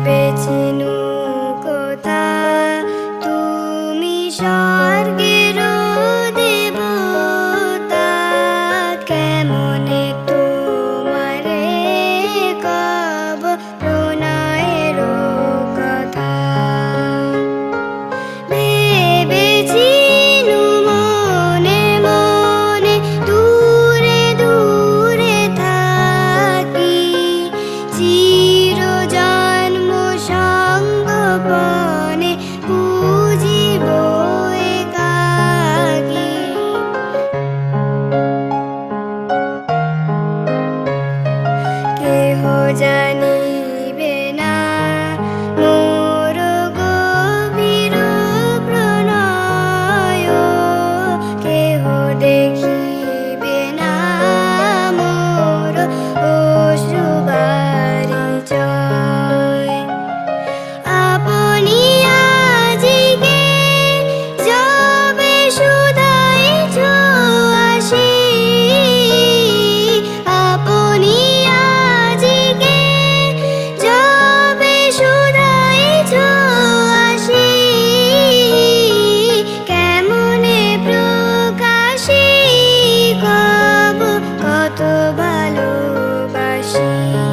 ভেবেছিনু কথা তুমি সব 我在。কত ভালোবাসি।